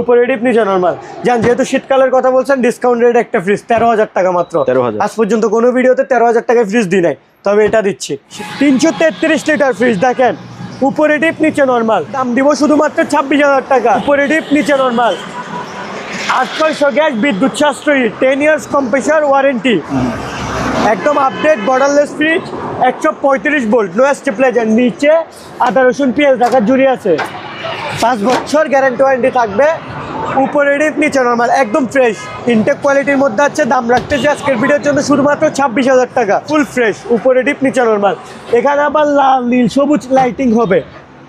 উপরে ডিপ নিচে নর্মাল যান যেহেতু শীতকালের কথা বলছেন ডিসকাউন্ট রেট একটা ফ্রিজ তেরো হাজার টাকা মাত্র। 13,000 আজ পর্যন্ত কোনো ভিডিওতে তেরো হাজার টাকায় ফ্রিজ দিই নাই তবে এটা দিচ্ছি। তিনশো তেত্রিশ লিটার ফ্রিজ দেখেন উপরে ডিপ নিচে নর্মাল দাম দিব শুধুমাত্র ছাব্বিশ হাজার টাকা। উপরে ডিপ নিচে নর্মাল আটশোশো গ্যাস বিদ্যুৎ সাশ্রয়ী টেন ইয়ার্স কম্প্রেসার ওয়ারেন্টি একদম আপডেট বর্ডারলেস ফ্রিজ একশো পঁয়ত্রিশ ভোল্ট নো স্টেপলাইজার নিচে আদা রসুন পেঁয়াজ ঢাকার জুড়ি আছে। পাঁচ বছর গ্যারান্টি ওয়ারেন্টি থাকবে। উপরে ডিপ নিচে নর্মাল একদম ফ্রেশ ইনটেক কোয়ালিটির মধ্যে আছে, দাম রাখতেছে আজকের ভিডিওর জন্য শুধুমাত্র ছাব্বিশ হাজার টাকা। ফুল ফ্রেশ উপরে ডিপ নিচে নর্মাল এখানে আবার লাল, নীল, সবুজ লাইটিং হবে।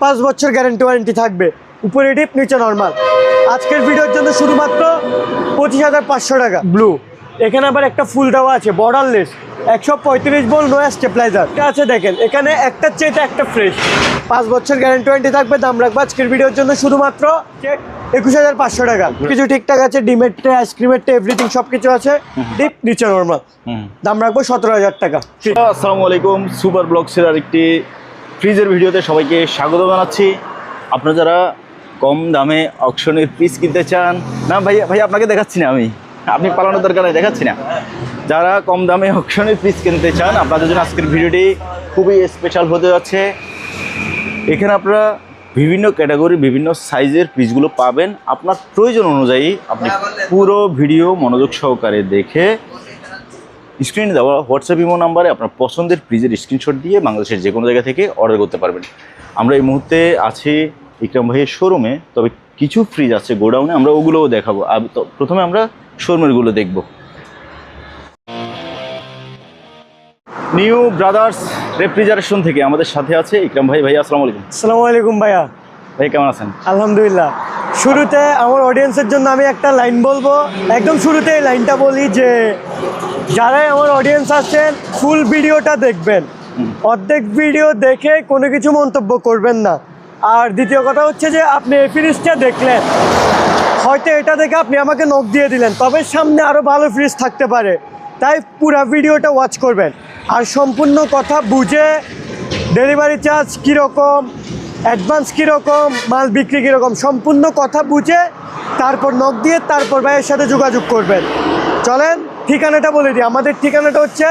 পাঁচ বছর গ্যারান্টি ওয়ারেন্টি থাকবে। উপরে ডিপ নিচে নর্মাল আজকের ভিডিওর জন্য শুধুমাত্র পঁচিশ হাজার পাঁচশো টাকা। ব্লু এখানে আবার একটা ফুল দেওয়া আছে বর্ডারলেস একশো পঁয়ত্রিশ বল নো স্টেপলাইজার। আছে দেখেন এখানে একটা চেয়ে একটা ফ্রেশ পাঁচ বছর গ্যারান্টি ওয়ারেন্টি থাকবে দাম রাখব আজকের ভিডিওর জন্য শুধুমাত্র একুশ হাজার পাঁচশো টাকা। কিছু ঠিকঠাক আছে ডিমের ট্রে আইসক্রিমের ট্রে এভরিথিং সব কিছু আছে ডিপ নিচে নর্মাল দাম রাখব সতেরো হাজার টাকা। আসসালামু আলাইকুম সুপার ব্লগসের আরেকটি ফ্রিজের ভিডিওতে সবাইকে স্বাগত জানাচ্ছি। আপনারা যারা কম দামে অকশনের পিস কিনতে চান না ভাই ভাই আপনাকে দেখাচ্ছি না আমি। আপনি পালানোর দরকার দেখাচ্ছি না। যারা কম দামে অকশনের পিস কিনতে চান, আপনাদের জন্য আজকের ভিডিওটি খুবই স্পেশাল হতে যাচ্ছে। এখানে আপনারা বিভিন্ন ক্যাটাগরি বিভিন্ন সাইজের পিসগুলো পাবেন। আপনার প্রয়োজন অনুযায়ী আপনি পুরো ভিডিও মনোযোগ সহকারে দেখে স্ক্রিনে দেওয়া হোয়াটসঅ্যাপ ইমো নাম্বারে আপনার পছন্দের ফ্রিজের স্ক্রিনশট দিয়ে বাংলাদেশের যে কোনো জায়গা থেকে অর্ডার করতে পারবেন। আমরা এই মুহূর্তে আছি ইকরাম ভাইয়ের শোরুমে তবে কিছু ফ্রিজ আছে গোডাউনে আমরা ওগুলোও দেখাবো। প্রথমে আমরা শোরুমেরগুলো দেখব। নিউ ব্রাদার্স রেফ্রিজারেশন থেকে আমাদের সাথে আছে ইকরাম ভাই। ভাই আসসালামু আলাইকুম। আসসালামু আলাইকুম ভাইয়া। ভাই কেমন আছেন? আলহামদুলিল্লাহ। শুরুতে আমার অডিয়েন্সের জন্য আমি একটা লাইন বলব। একদম শুরুতে এই লাইনটা বলি যে যারাই আমার অডিয়েন্স আছেন ফুল ভিডিওটা দেখবেন। অর্ধেক ভিডিও দেখে কোনো কিছু মন্তব্য করবেন না। আর দ্বিতীয় কথা হচ্ছে যে আপনি এই ফ্রিজটা দেখলেন। হয়তো এটা দেখে আপনি আমাকে নখ দিয়ে দিলেন। তবে সামনে আরও ভালো ফ্রিজ থাকতে পারে। তাই পুরো ভিডিওটা ওয়াচ করবেন। আর সম্পূর্ণ কথা বুঝে ডেলিভারি চার্জ কীরকম অ্যাডভান্স কীরকম, মাল বিক্রি কীরকম, সম্পূর্ণ কথা বুঝে তারপর নখ দিয়ে তারপর ভাইয়ের সাথে যোগাযোগ করবেন। চলেন, ঠিকানাটা বলে দিই। আমাদের ঠিকানাটা হচ্ছে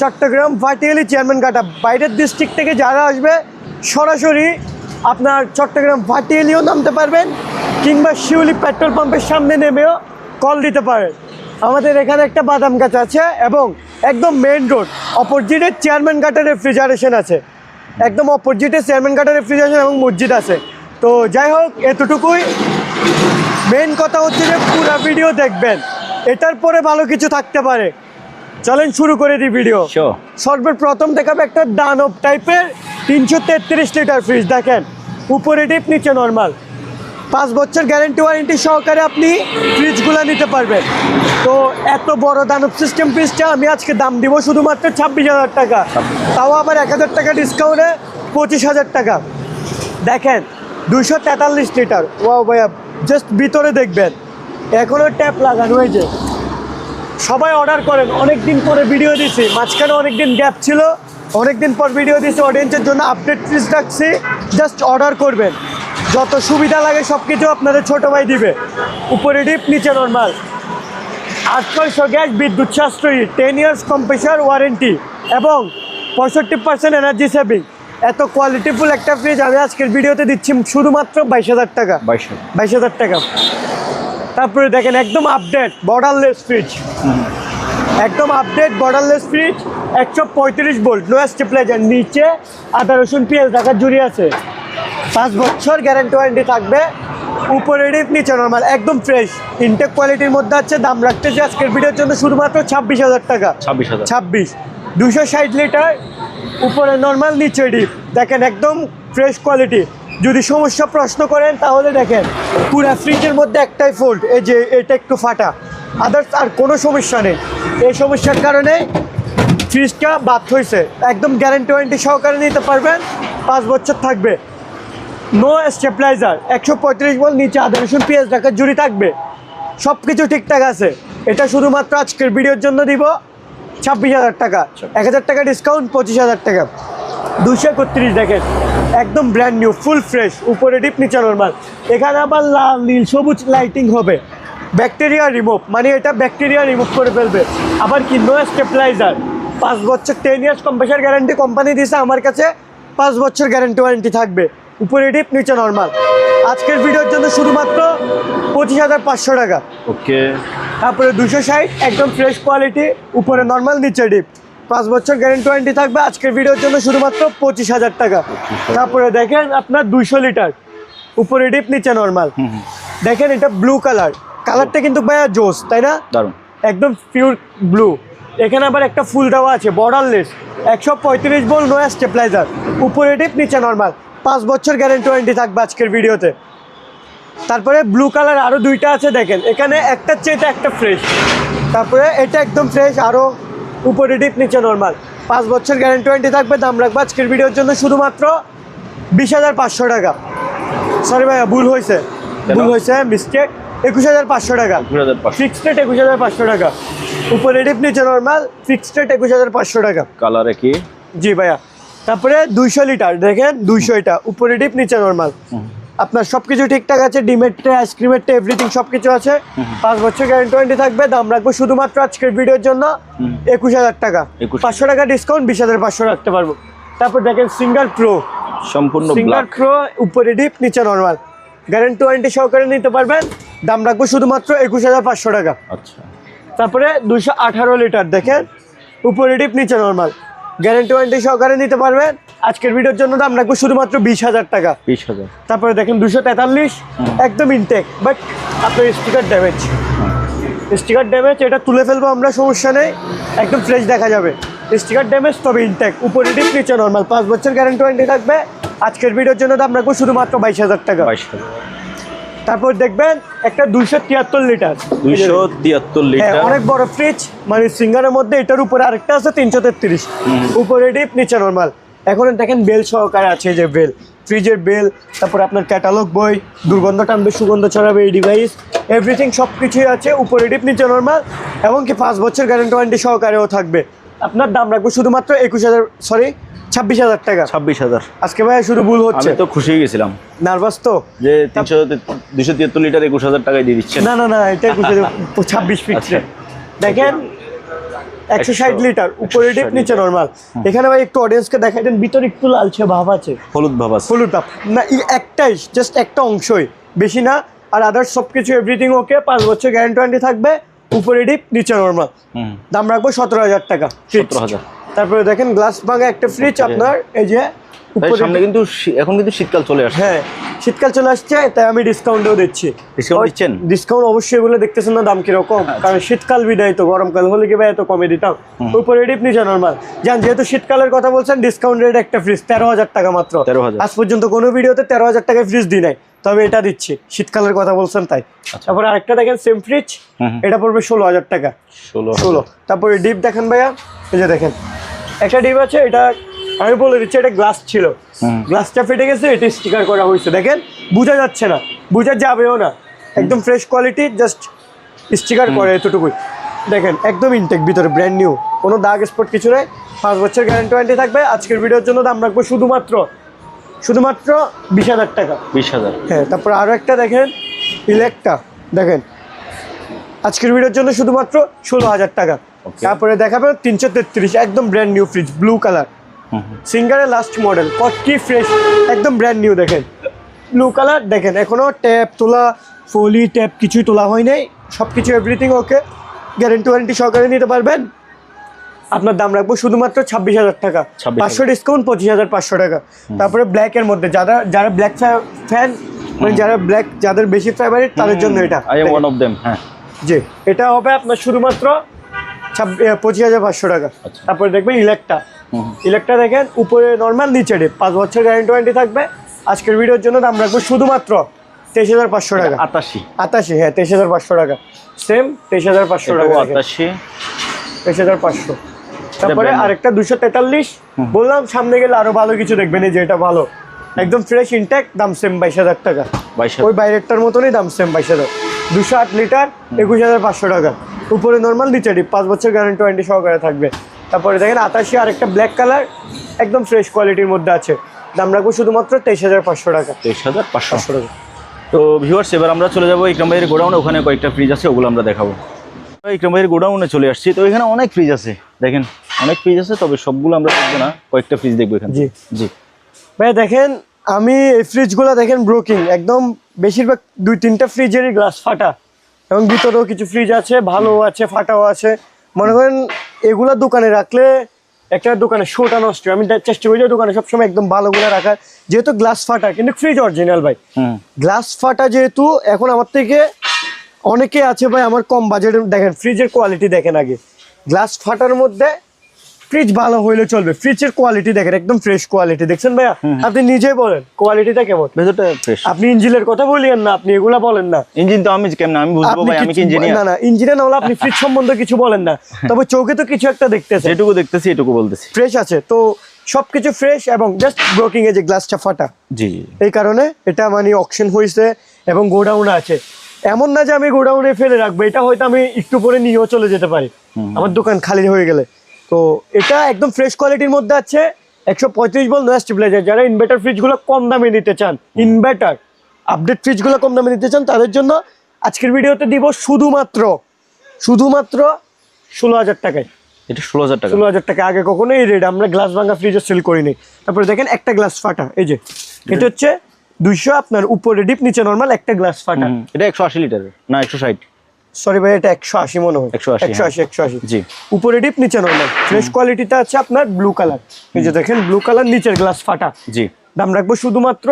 চট্টগ্রাম ভাটিয়ালি চেয়ারম্যান কাটা বাইরের ডিস্ট্রিক্ট থেকে যারা আসবে, সরাসরি আপনার চট্টগ্রাম ভাটিয়ালিও নামতে পারবেন, কিংবা শিউলি পেট্রোল পাম্পের সামনে নেমেও কল দিতে পারেন। আমাদের এখানে একটা বাদাম গাছ আছে এবং একদম মেন রোড অপোজিটে চেয়ারম্যান ঘাটের রেফ্রিজারেশন আছে। একদম অপোজিটে চেয়ারম্যান ঘাটের রেফ্রিজারেশন এবং মসজিদ আছে। তো যাই হোক এতটুকুই। মেন কথা হচ্ছে যে পুরো ভিডিও দেখবেন। এটার পরে ভালো কিছু থাকতে পারে। চলেন শুরু করে দিই ভিডিও. সর্বপ্রথম দেখাবো একটা দানব টাইপের তিনশো তেত্রিশ লিটার ফ্রিজ দেখেন উপরে ডিপ নিচে নর্মাল পাঁচ বছর গ্যারেন্টি ওয়ারেন্টি সহকারে আপনি ফ্রিজগুলো নিতে পারবেন। তো এত বড় দানব সিস্টেম ফ্রিজটা আমি আজকে দাম দিব শুধুমাত্র ছাব্বিশ হাজার টাকা। তাও আবার এক হাজার টাকা ডিসকাউন্টে পঁচিশ হাজার টাকা। দেখেন দুশো তেতাল্লিশ লিটার। ও ভাইয়া জাস্ট ভিতরে দেখবেন। এখনও ট্যাপ লাগানো হয়েছে সবাই অর্ডার করেন। অনেক দিন পরে ভিডিও দিছি। মাঝখানে অনেক দিন গ্যাপ ছিল। অনেক দিন পর ভিডিও দিছি। অডিয়েন্সের জন্য আপডেট ফিস রাখছি। জাস্ট অর্ডার করবেন। যত সুবিধা লাগে সব কিছু আপনাদের ছোটো ভাই দিবে। উপরে ডিপ নিচে নর্মাল আটশোশো গ্যাস বিদ্যুৎ সাশ্রয়ী টেন ইয়ার্স কম্প্রেসার ওয়ারেন্টি এবং পঁয়ষট্টি পার্সেন্ট এনার্জি সেভিং এত কোয়ালিটিফুল একটা ফ্রিজ আমি আজকের ভিডিওতে দিচ্ছি শুধুমাত্র বাইশ হাজার টাকা। বাইশ হাজার। টাকা। তারপরে দেখেন একদম আপডেট বর্ডারলেস ফ্রিজ একদম আপডেট বর্ডারলেস ফ্রিজ একশো পঁয়ত্রিশ বোল্ট নো স্টেপলাইজার নিচে আদা রসুন পেঁয়াজ ঢাকার জুড়ে আছে। পাঁচ বছর গ্যারান্টি ওয়ারেন্টি থাকবে। উপরে ডিপ নিচে নর্মাল একদম ফ্রেশ ইনটেক কোয়ালিটির মধ্যে আছে দাম রাখতেছে আজকের ভিডিওর জন্য শুধুমাত্র ছাব্বিশ হাজার টাকা। ছাব্বিশ হাজার। ছাব্বিশ। দুশো ষাট লিটার উপরে নর্মাল নিচে ডিপ দেখেন একদম ফ্রেশ কোয়ালিটি যদি সমস্যা প্রশ্ন করেন তাহলে দেখেন। পুরা ফ্রিজের মধ্যে একটাই ফোল্ড এই যে এটা একটু ফাটা। আদার্স আর কোনো সমস্যা নেই। এই সমস্যার কারণে ফ্রিজটা বাদ হয়েছে একদম গ্যারেন্টি ওয়ারেন্টি সহকারে নিতে পারবেন। পাঁচ বছর থাকবে। নো স্টেপলাইজার একশো পঁয়ত্রিশ বল নিচে আদা রসুন পেঁয়াজ রাখার জুড়ি থাকবে। সব কিছু ঠিকঠাক আছে। এটা শুধুমাত্র আজকের ভিডিওর জন্য দিব। ছাব্বিশ হাজার টাকা। এক হাজার টাকা ডিসকাউন্ট পঁচিশ হাজার টাকা। দুশো একত্রিশ দেখেন। একদম ব্র্যান্ড নিউ ফুল ফ্রেশ উপরে ডিপ নিচে নর্মাল এখানে আবার লাল, নীল, সবুজ লাইটিং হবে। ব্যাকটেরিয়া রিমুভ মানে এটা ব্যাকটেরিয়া রিমুভ করে ফেলবে। আবার কি? নো স্টেপলাইজার পাঁচ বছর ten years compressor guarantee company দিয়েছে আমার কাছে। পাঁচ বছর গ্যারান্টি ওয়ারেন্টি থাকবে। উপরে ডিপ নিচে নর্মাল আজকের ভিডিওর জন্য শুধুমাত্র পঁচিশ হাজার পাঁচশো টাকা। ওকে। তারপরে দুশো ষাট একদম ফ্রেশ কোয়ালিটি উপরে নর্মাল নিচে ডিপ পাঁচ বছর গ্যারেন্টি ওয়ারেন্টি থাকবে আজকের ভিডিওর জন্য শুধুমাত্র পঁচিশ হাজার টাকা। তারপরে দেখেন আপনার দুইশো লিটার উপরে ডিপ নিচে নর্মাল দেখেন এটা ব্লু কালার কালারটা কিন্তু ভাইয়া জোস তাই না? একদম পিওর ব্লু এখানে আবার একটা ফুল দেওয়া আছে বর্ডারলেস একশো পঁয়ত্রিশ বল নো স্টেপলাইজার উপরে ডিপ নিচে নর্মাল পাঁচ বছর গ্যারেন্টি ওয়ারেন্টি থাকবে আজকের ভিডিওতে। তারপরে ব্লু কালার আরও দুইটা আছে দেখেন। এখানে একটা চেয়ে একটা ফ্রেশ তারপরে এটা একদম ফ্রেশ আরও উপরে ডিপ নিচে নর্মাল পাঁচ বছর গ্যারেন্টি ওয়ারেন্টি থাকবে দাম রাখব আজকের ভিডিওর জন্য শুধুমাত্র বিশ হাজার পাঁচশো টাকা। সরি ভাইয়া ভুল হয়েছে। ভুল হয়েছে মিস্টেক একুশ হাজার পাঁচশো টাকা। ফিক্সড রেট একুশ হাজার পাঁচশো টাকা। উপরে ডিপ নিচে নর্মাল ফিক্সড রেট একুশ হাজার পাঁচশো টাকা। কালারে কি? জি ভাইয়া। তারপরে দুইশো লিটার দেখেন দুইশো এটা উপরে ডিপ নিচে নর্মাল আপনার সব কিছু ঠিকঠাক আছে ডিমের ট্রে আইসক্রিমের ট্রে এভরিথিং সব কিছু আছে পাঁচ বছর গ্যারেন্টি থাকবে দাম রাখব শুধুমাত্র আজকের ভিডিওর জন্য একুশ হাজার টাকা। পাঁচশো টাকা ডিসকাউন্ট বিশ হাজার পাঁচশো রাখতে পারব। তারপর দেখেন সিঙ্গার প্রো সম্পূর্ণ সিঙ্গার প্রো উপরে ডিপ নিচে নর্মাল গ্যারেন্টি ওয়ারেন্টি সহকারে নিতে পারবেন দাম রাখব শুধুমাত্র একুশ হাজার পাঁচশো টাকা। আচ্ছা। তারপরে দুশো আঠারো লিটার দেখেন উপরে ডিপ নিচে নর্মাল গ্যারেন্টি ওয়ারেন্টি সহকারে নিতে পারবেন। আজকের ভিডিওর জন্য দাম রাখব শুধুমাত্র বিশ হাজার টাকা। বিশ হাজার। তারপরে দেখেন দুশো তেতাল্লিশ একদম ইনটেক বাট আপনার স্টিকার ড্যামেজ স্টিকার ড্যামেজ এটা তুলে ফেলব আমরা সমস্যা নেই। একদম ফ্রেশ দেখা যাবে। স্টিকার ড্যামেজ তবে ইনটেক উপরে ডিপ নিচে নর্মাল পাঁচ বছর গ্যারেন্টি ওয়ারেন্টি থাকবে। আজকের ভিডিওর জন্য দাম রাখব শুধুমাত্র বাইশ হাজার টাকা। বাইশ হাজার। তারপর দেখবেন একটা দুইশো তিয়াত্তর লিটার। দুইশো তিয়াত্তর হ্যাঁ লিটার। অনেক বড় ফ্রিজ মানে সিঙ্গারের মধ্যে এটার উপরে আরেকটা আছে তিনশো তেত্রিশ। উপরে ডিপ নিচে নর্মাল এখন দেখেন বেল সহকারে আছে যে বেল ফ্রিজের বেল তারপরে আপনার ক্যাটালগ বই দুর্গন্ধ টানবে সুগন্ধ ছড়াবে এই ডিভাইস এভরিথিং সব কিছুই আছে উপরে ডিপ নিচে নর্মাল এমনকি পাঁচ বছর গ্যারেন্টি ওয়ারেন্টি সহকারেও থাকবে। আপনার দাম রাখব শুধুমাত্র একুশ হাজার সরি ছাব্বিশ হাজার টাকা। ছাব্বিশ হাজার। আজকে ভাই শুধু ভুল হচ্ছে। তো খুশি হয়ে গেছিলাম। নার্ভাস তো? যে তিনশো দুশো তিয়াত্তর লিটার একুশ হাজার টাকায় দিয়ে দিচ্ছে না না না এটা একুশ ছাব্বিশ ফিক্স আচ্ছা। দেখেন একশো ষাট লিটার উপরে ডিপ নিচে নর্মাল এখানে ভাই একটু অডিয়েন্সকে দেখাই দেন ভিতরে একটু লালচে ভাব আছে। হলুদ ভাবাস হলুদ ভাব। না একটাই জাস্ট একটা অংশই। বেশি না আর আদার্স সব কিছু এভরিথিং ওকে পাঁচ বছর গ্যারান্টি থাকবে। উপরে ডিপ নিচে নর্মাল দাম রাখব সতেরো হাজার টাকা সতেরো হাজার। তারপরে দেখেন গ্লাস ভাঙা একটা ফ্রিজ আপনার এই যে সামনে কিন্তু এখন কিন্তু শীতকাল চলে আসছে। হ্যাঁ শীতকাল চলে আসছে তাই আমি ডিসকাউন্টও দিচ্ছি। দিচ্ছেন? ডিসকাউন্ট অবশ্যই এগুলো দেখতেছেন না দাম কীরকম কারণ শীতকাল বিদায় তো গরমকাল হলে কি ভাই এত কমে দিতাম? উপরে নিচে নর্মাল যান যেহেতু শীতকালের কথা বলছেন ডিসকাউন্ট রেট একটা ফ্রিজ তেরো হাজার টাকা মাত্র। 13,000 আজ পর্যন্ত কোনো ভিডিওতে তেরো হাজার টাকায় ফ্রিজ দিই নাই। তবে এটা দিচ্ছি। শীতকালের কথা বলছেন তাই। তারপরে আরেকটা দেখেন সেম ফ্রিজ। এটা পড়বে ষোলো হাজার টাকা। ষোলো ষোলো। তারপরে ডিপ দেখেন ভাইয়া এই যে দেখেন। একটা ডিপ আছে এটা আমি বলে দিচ্ছি এটা গ্লাস ছিল। গ্লাসটা ফেটে গেছে এটা স্টিকার করা হয়েছে। দেখেন বোঝা যাচ্ছে না। বোঝা যাবেও না। একদম ফ্রেশ কোয়ালিটি জাস্ট স্টিকার করে এতটুকুই। দেখেন একদম ইনটেক ভিতরে ব্র্যান্ড নিউ কোনো দাগ স্পট কিছু নেই। পাঁচ বছর গ্যারান্টি ওয়ারেন্টি থাকবে। আজকের ভিডিওর জন্য দাম রাখব শুধুমাত্র শুধুমাত্র বিশ হাজার টাকা। বিশ হাজার। হ্যাঁ তারপর আরও একটা দেখেন ইলেকটা দেখেন। আজকের ভিডিওর জন্য শুধুমাত্র ষোলো হাজার টাকা. তারপরে দেখাবে তিনশো তেত্রিশ একদম brand new fridge blue colour. সিঙ্গারের লাস্ট মডেল কি ফ্রেশ একদম ব্র্যান্ড নিউ দেখেন। ব্লু কালার দেখেন এখনও ট্যাপ তোলা ফলি ট্যাপ কিছুই তোলা হয় নাই। সব কিছু এভরিথিং ওকে গ্যারেন্টি ওয়ারেন্টি সহকারে নিতে পারবেন। আপনার দাম রাখব শুধুমাত্র ছাব্বিশ হাজার টাকা। পাঁচশো ডিসকাউন্ট পঁচিশ হাজার পাঁচশো টাকা। তারপরে ব্ল্যাকের মধ্যে যারা যারা ব্ল্যাক ফ্যান মানে যারা ব্ল্যাক যাদের বেশি ফেভারিট তাদের জন্য এটা। I am one of them হ্যাঁ। জি এটা হবে আপনার শুধুমাত্র পঁচিশ হাজার পাঁচশো টাকা। আচ্ছা। তারপরে দেখবেন ইলেকটা। ইলেকট্রা দেখেন উপরে নর্মাল নিচে ডিপ পাঁচ বছর গ্যারেন্টি ওয়ারেন্টি থাকবে। আজকের ভিডিওর জন্য দাম রাখব শুধুমাত্র তেইশ হাজার পাঁচশো টাকা। আটাশি। আটাশি হ্যাঁ তেইশ হাজার পাঁচশো টাকা। সেম তেইশ হাজার পাঁচশো টাকা আটাশি। তেইশ হাজার পাঁচশো। তারপরে। আরেকটা দুশো তেতাল্লিশ। বললাম সামনে গেলে আরও ভালো কিছু দেখবেন এই যে এটা ভালো। একদম ফ্রেশ ইনটেক দাম সেম বাইশ হাজার টাকা। ওই বাইরেরটার মতনই দাম সেম বাইশ হাজার। দুশো আট লিটার একুশ হাজার পাঁচশো টাকা। উপরে নর্মাল নিচে ডিপ পাঁচ বছর গ্যারান্টি ওয়ারেন্টি সহকারে থাকবে। তারপরে দেখেন আতাশি আর একটা ব্ল্যাক কালার একদম ফ্রেশ কোয়ালিটির মধ্যে আছে। দাম রাখব শুধুমাত্র তেইশ হাজার পাঁচশো টাকা। তেইশ হাজার পাঁচশো। টাকা। তো ভিউয়ার্স এবার আমরা চলে যাব ইকরাম ভাইয়ের গোডাউনে ওখানে কয়েকটা ফ্রিজ আছে ওগুলো আমরা দেখাবো। ইকরাম ভাইয়ের গোডাউনে চলে আসছি। তো এখানে অনেক ফ্রিজ আছে দেখেন। অনেক ফ্রিজ আছে তবে সবগুলো আমরা দেখব না। কয়েকটা ফ্রিজ দেখব এখানে জি। জি। ভাই দেখেন আমি এই ফ্রিজগুলো দেখেন ব্রোকিং একদম বেশিরভাগ দুই তিনটা ফ্রিজেরই গ্লাস ফাটা। এবং ভিতরেও কিছু ফ্রিজ আছে ভালো আছে ফাটাও আছে। মনে করেন এগুলা দোকানে রাখলে একটা দোকানে শোটা নষ্ট। আমি চেষ্টা করি যে দোকানে সবসময় একদম ভালোগুলো রাখার। যেহেতু গ্লাস ফাটা কিন্তু ফ্রিজ অরিজিনাল ভাই। গ্লাস ফাটা যেহেতু এখন আমার থেকে অনেকে আছে ভাই আমার কম বাজেটের দেখেন ফ্রিজের কোয়ালিটি দেখেন আগে। গ্লাস ফাটার মধ্যে ফ্রিজ ভালো হইলে চলবে। ফ্রিজের কোয়ালিটি দেখেন একদম ফ্রেশ কোয়ালিটি দেখছেন ভাইয়া? আপনি নিজেই বলেন কোয়ালিটিটা কেমন? ভেতরটা ফ্রেশ আপনি ইঞ্জিনের কথা বলিয়েন না আপনি এগুলা বলেন না। ইঞ্জিন তো আমি কেমন আমি বুঝব ভাই আমি কি ইঞ্জিনিয়ার না না ইঞ্জিনিয়ার না হলে আপনি ফ্রিজ সম্বন্ধে কিছু বলেন না। তবে চোখে তো কিছু একটা দেখতেছে যেটুকু দেখতেছি এটুকু বলতেছি। ফ্রেশ আছে তো সবকিছু ফ্রেশ এবং জাস্ট ব্রোকিং এ যে গ্লাসটা ফাটা। জি জি। এই কারণে এটা মানে অকশন হয়েছে এবং গোডাউন আছে। এমন না যে আমি গোডাউনে ফেলে রাখব এটা হয়তো আমি একটু পরে নিয়েও চলে যেতে পারি। আমার দোকান খালি হয়ে গেলে। তো এটা একদম ফ্রেশ কোয়ালিটির মধ্যে আছে। একশো পঁয়ত্রিশ বল নয় স্টেবিলাইজার যারা ইনভার্টার ফ্রিজগুলো কম দামে নিতে চান ইনভার্টার আপডেট ফ্রিজগুলো কম দামে নিতে চান তাদের জন্য আজকের ভিডিওতে দিব শুধুমাত্র শুধুমাত্র ষোলো হাজার টাকায়। এটা ষোলো হাজার টাকা। ষোলো হাজার টাকা। আগে কখনো এই রেট আমরা গ্লাস ভাঙা ফ্রিজে সেল করিনি। তারপরে দেখেন একটা গ্লাস ফাটা এই যে। এটা হচ্ছে দুইশো আপনার উপরে ডিপ নিচে নর্মাল একটা গ্লাস ফাটা। এটা একশো আশি লিটার না একশো ষাট। সরি ভাই এটা একশো আশি মনে হয়। 180, একশো আশি একশো আশি। জি। উপরে ডিপ নিচে নর্মাল ফ্রেশ কোয়ালিটিটা আছে আপনার ব্লু কালার এই যে দেখেন ব্লু কালার নিচের গ্লাস ফাটা। জি। দাম রাখব শুধুমাত্র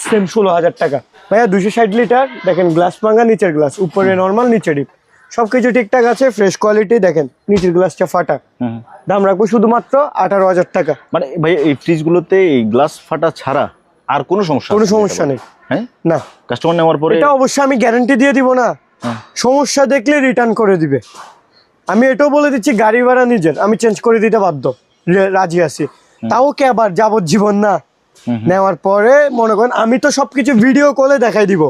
সেম ষোলো হাজার টাকা। ভাইয়া দুশো ষাট লিটার দেখেন গ্লাস ভাঙা নিচের গ্লাস উপরে নর্মাল নিচে ডিপ সব কিছু ঠিকঠাক আছে ফ্রেশ কোয়ালিটি দেখেন নিচের গ্লাসটা ফাটা। হুম। দাম রাখব শুধুমাত্র আঠারো হাজার টাকা। মানে ভাই এই ফ্রিজগুলোতে এই গ্লাস ফাটা ছাড়া আর কোনো সমস্যা কোনো সমস্যা নেই। হ্যাঁ? না। কাস্টমার নেওয়ার পরে এটা অবশ্যই আমি গ্যারান্টি দিয়ে দিব না। হ্যাঁ। সমস্যা দেখলে রিটার্ন করে দিবে। আমি এটাও বলে দিচ্ছি গাড়ি ভাড়া নিজের। আমি চেঞ্জ করে দিতে বাধ্য। রাজি আছি। তাও কে আবার যাবজ্জীবন না? নেওয়ার পরে মনে করেন আমি তো সবকিছু ভিডিও কলে দেখাই দিব।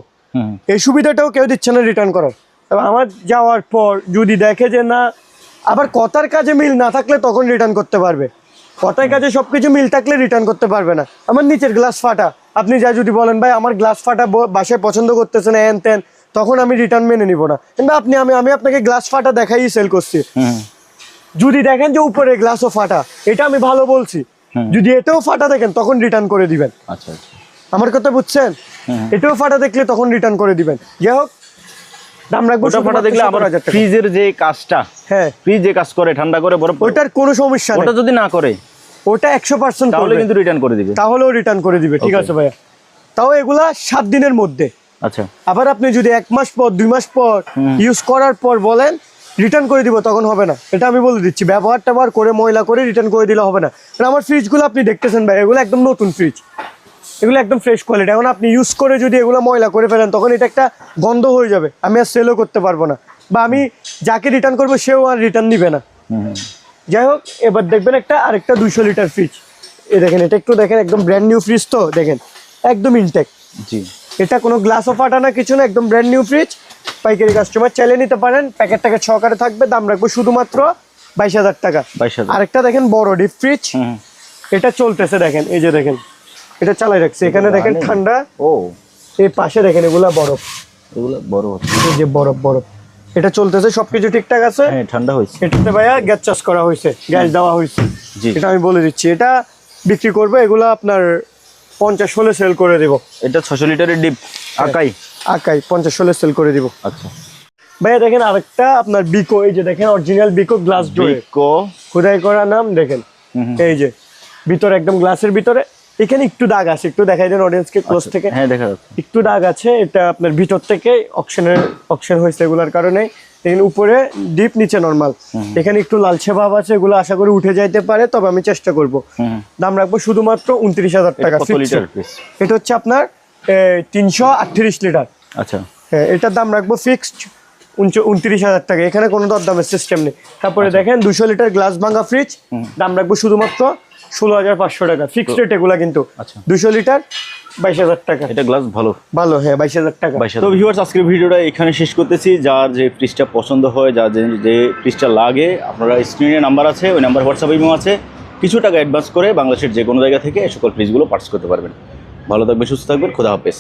এই সুবিধাটাও কেউ দিচ্ছে না রিটার্ন করার। আমার যাওয়ার পর যদি দেখে যে না আবার কথার কাজে মিল না থাকলে তখন রিটার্ন করতে পারবে। কথার কাজে সবকিছু মিল থাকলে রিটার্ন করতে পারবে না। আমার নিচের গ্লাস ফাটা। আপনি যা যদি বলেন ভাই আমার গ্লাস ফাটা বাসায় পছন্দ করতেছে না হ্যান ত্যান তখন আমি রিটার্ন মেনে নিব না। কিন্তু আপনি আমি আমি আপনাকে গ্লাস ফাটা দেখাই সেল করছি। যদি দেখেন যে উপরে গ্লাসও ফাটা এটা আমি ভালো বলছি। যদি এটাও ফাটা দেখেন তখন রিটার্ন করে দিবেন। আচ্ছা আচ্ছা। আমার কথা বুঝছেন? এটাও ফাটা দেখলে তখন রিটার্ন করে দিবেন। যাই হোক দাম রাখব ফাটা দেখলে ফ্রিজের যে কাজটা হ্যাঁ। ফ্রিজ যে কাজ করে ঠান্ডা করে বরফ ওটার কোনো সমস্যা ওটা যদি না করে ওটা একশো পার্সেন্ট তাহলে কিন্তু রিটার্ন করে দিবে। তাহলেও রিটার্ন করে দিবে ঠিক আছে ভাইয়া। তাও এগুলা সাত দিনের মধ্যে। আচ্ছা। আবার আপনি যদি এক মাস পর দুই মাস পর ইউজ করার পর বলেন রিটার্ন করে দিব তখন হবে না। এটা আমি বলে দিচ্ছি ব্যবহার ট্যাবহার করে ময়লা করে রিটার্ন করে দিলে হবে না। কারণ আমার ফ্রিজগুলো আপনি দেখতেছেন ভাই এগুলো একদম নতুন ফ্রিজ এগুলো একদম ফ্রেশ কোয়ালিটি এখন আপনি ইউজ করে যদি এগুলো ময়লা করে ফেলেন তখন এটা একটা গন্ধ হয়ে যাবে। আমি আর সেলও করতে পারব না। বা আমি যাকে রিটার্ন করব সেও আর রিটার্ন নিবে না। যাই হোক এবার দেখবেন একটা আরেকটা দুইশো লিটার ফ্রিজ এ দেখেন এটা একটু দেখেন একদম ব্র্যান্ড নিউ ফ্রিজ তো দেখেন। একদম ইনটেক জি। এটা কোনো গ্লাসও ফাটা না কিছু না একদম ব্র্যান্ড নিউ ফ্রিজ পাইকারি কাস্টমার চাইলে নিতে পারেন। প্যাকেট ট্যাকেট সহকারে থাকবে দাম রাখব শুধুমাত্র বাইশ হাজার টাকা। বাইশ হাজার। আরেকটা দেখেন বড় ডিপ ফ্রিজ এটা চলতেছে দেখেন এই যে দেখেন এটা চালাই রাখছে। এখানে দেখেন ঠান্ডা। ও। এই পাশে দেখেন এগুলা বরফ এগুলো বড় হচ্ছে। এই যে বরফ বরফ এটা চলতেছে সবকিছু ঠিকঠাক আছে? হ্যাঁ ঠান্ডা হয়েছে। এটাতে ভাইয়া গ্যাস চাষ করা হয়েছে গ্যাস দেওয়া হয়েছে। এটা আমি বলে দিচ্ছি এটা বিক্রি করব এগুলো আপনার পঞ্চাশ হলে সেল করে দিব। এটা ছশো লিটারের ডিপ আকাই? আকাই পঞ্চাশ হলে সেল করে দিব। আচ্ছা। ভাইয়া দেখেন আরেকটা আপনার বিকো এই যে দেখেন অরিজিনাল বিকো গ্লাস বিকো খোদাই করা নাম দেখেন। এই যে ভিতরে একদম গ্লাসের ভিতরে। এখানে একটু দাগ আছে একটু দেখাই দেন অডিয়েন্সকে ক্লোজ থেকে। হ্যাঁ দেখা যাচ্ছে। একটু দাগ আছে এটা আপনার ভিতর থেকে অকশনের অকশন হয়েছে এগুলার কারণে। এখানে উপরে ডিপ নিচে নর্মাল এখানে একটু লালচে ভাব আছে এগুলো আশা করি উঠে যাইতে পারে তবে আমি চেষ্টা করব। দাম রাখব শুধুমাত্র উনত্রিশ হাজার টাকা এটা হচ্ছে আপনার তিনশো আটত্রিশ লিটার আচ্ছা। হ্যাঁ এটার দাম রাখব ফিক্সড উনত্রিশ হাজার টাকা। এখানে কোনো দরদামের সিস্টেম নেই। তারপরে দেখেন দুশো লিটার গ্লাস ভাঙা ফ্রিজ দাম রাখব শুধুমাত্র ষোলো হাজার পাঁচশো টাকা। ফিক্সড রেট এগুলা কিন্তু আচ্ছা। দুশো লিটার বাইশ হাজার টাকা। এটা গ্লাস ভালো। ভালো হ্যাঁ বাইশ হাজার টাকা। তো ভিউয়ার্স আজকের ভিডিওটা এখানে শেষ করতেছি। যার যে ফ্রিজটা পছন্দ হয় যার যে ফ্রিজটা লাগে আপনারা স্ক্রিনে নাম্বার আছে ওই নাম্বার হোয়াটসঅ্যাপ ইমো আছে। কিছু টাকা অ্যাডভান্স করে বাংলাদেশের যে কোনো জায়গা থেকে এই সকল ফ্রিজগুলো পার্স করতে পারবেন। ভালো থাকবে সুস্থ থাকবেন খোদা হাফেজ।